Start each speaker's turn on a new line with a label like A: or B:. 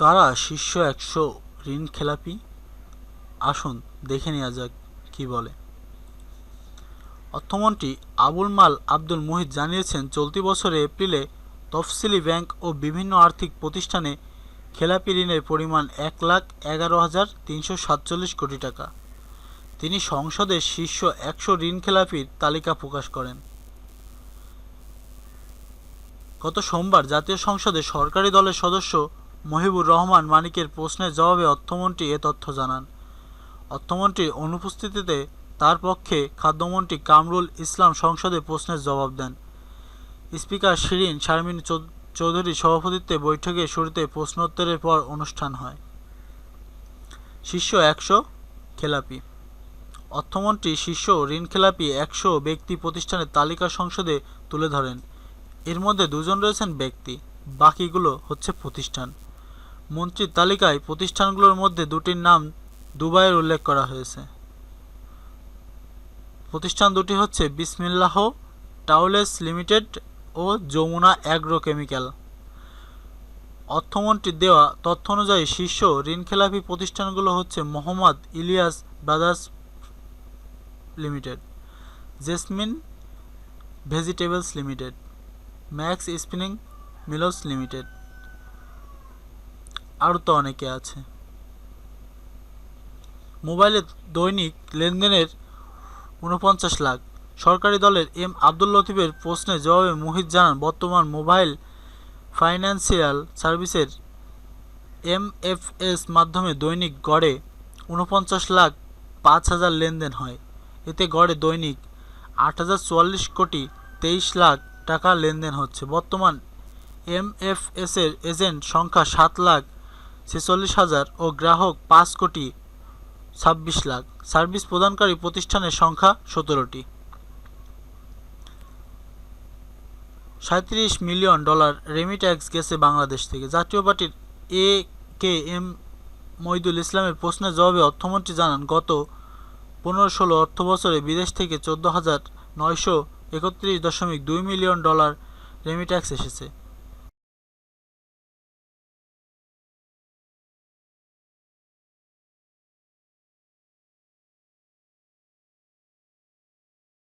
A: কারা শীর্ষ একশো ঋণ খেলাপি? আসুন দেখে নেওয়া যাক কি বলে। অর্থমন্ত্রী আবুল মাল আব্দুল মুহিত জানিয়েছেন, চলতি বছরে এপ্রিলে তফসিলি ব্যাংক ও বিভিন্ন আর্থিক প্রতিষ্ঠানে খেলাপি ঋণের পরিমাণ এক লাখ এগারো হাজার তিনশো সাতচল্লিশ কোটি টাকা। তিনি সংসদের শীর্ষ একশো ঋণ খেলাপির তালিকা প্রকাশ করেন। গত সোমবার জাতীয় সংসদে সরকারি দলের সদস্য মহিবুর রহমান মানিকের প্রশ্নের জবাবে অর্থমন্ত্রী এ তথ্য জানান। অর্থমন্ত্রীর অনুপস্থিতিতে তার পক্ষে খাদ্যমন্ত্রী কামরুল ইসলাম সংসদে প্রশ্নের জবাব দেন। স্পিকার শিরিন শারমিন চৌ- চৌধুরীর সভাপতিত্বে বৈঠকে শুরুতে প্রশ্নোত্তরের পর অনুষ্ঠান হয়। শীর্ষ একশো খেলাপি। অর্থমন্ত্রী শীর্ষ ঋণখেলাপি একশো ব্যক্তি প্রতিষ্ঠানের তালিকা সংসদে তুলে ধরেন। এর মধ্যে দুজন রয়েছেন ব্যক্তি, বাকিগুলো হচ্ছে প্রতিষ্ঠান। মন্ত্রীর তালিকায় প্রতিষ্ঠানগুলোর মধ্যে দুটির নাম দুবাইয়ের উল্লেখ করা হয়েছে। প্রতিষ্ঠান দুটি হচ্ছে বিসমিল্লাহ টাউলেস লিমিটেড ও যমুনা অ্যাগ্রো কেমিক্যাল অর্থমন্ত্রীর দেওয়া তথ্য অনুযায়ী শীর্ষ ঋণখেলাপি প্রতিষ্ঠানগুলো হচ্ছে Mohammad Ilias brothers limited, Jasmine vegetables limited, Max spinning mills limited. আরও তো অনেকে আছে। মোবাইলে দৈনিক লেনদেনের উনপঞ্চাশ লাখ। সরকারি দলের এম আব্দুল লতিফের প্রশ্নের জবাবে মুহিত জানান, বর্তমান মোবাইল ফাইন্যান্সিয়াল সার্ভিসের এমএফএস মাধ্যমে দৈনিক গড়ে উনপঞ্চাশ লাখ পাঁচ হাজার লেনদেন হয়। এতে গড়ে দৈনিক আট হাজার চুয়াল্লিশ কোটি তেইশ লাখ টাকা লেনদেন হচ্ছে। বর্তমান এমএফএস এর এজেন্ট সংখ্যা সাত লাখ ছেচল্লিশ হাজার ও গ্রাহক পাঁচ কোটি ছাব্বিশ লাখ। সার্ভিস প্রদানকারী প্রতিষ্ঠানের সংখ্যা সতেরোটি। সাঁত্রিশ মিলিয়ন ডলার রেমিট্যাক্স গেছে বাংলাদেশ থেকে। জাতীয় পার্টির এ কে এম মইদুল ইসলামের প্রশ্নের জবাবে অর্থমন্ত্রী জানান, গত পনেরো ষোলো অর্থ বছরে বিদেশ থেকে চোদ্দ হাজার নয়শো একত্রিশ দশমিক দুই মিলিয়ন ডলার রেমিট্যাক্স এসেছে।